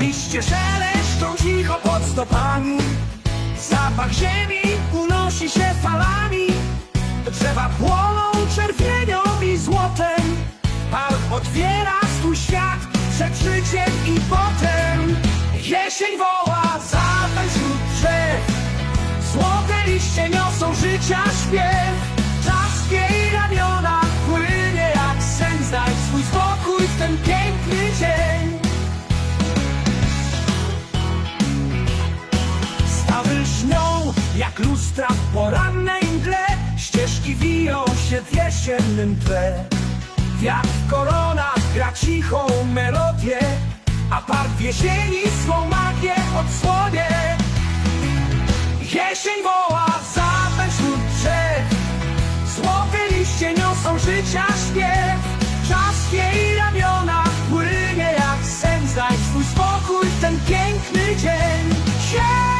Liście szeleszczą cicho pod stopami. Zapach ziemi unosi się falami. Drzewa płoną czerwienią i złotem. Park otwiera swój świat przed życiem i potem. Jesień woła, zatań wśród drzew Złote liście niosą życia śpiew piękny dzień Stawy lśnią jak lustra w porannej mgle. Ścieżki wiją się w jesiennym tle. Wiatr w koronach gra cichą melodię A park w jesieni swą magię odsłonie. Jesień woła, zapędź wśród drzew. Złote liście niosą życia śpiew. Czas Twój ten piękny dzień.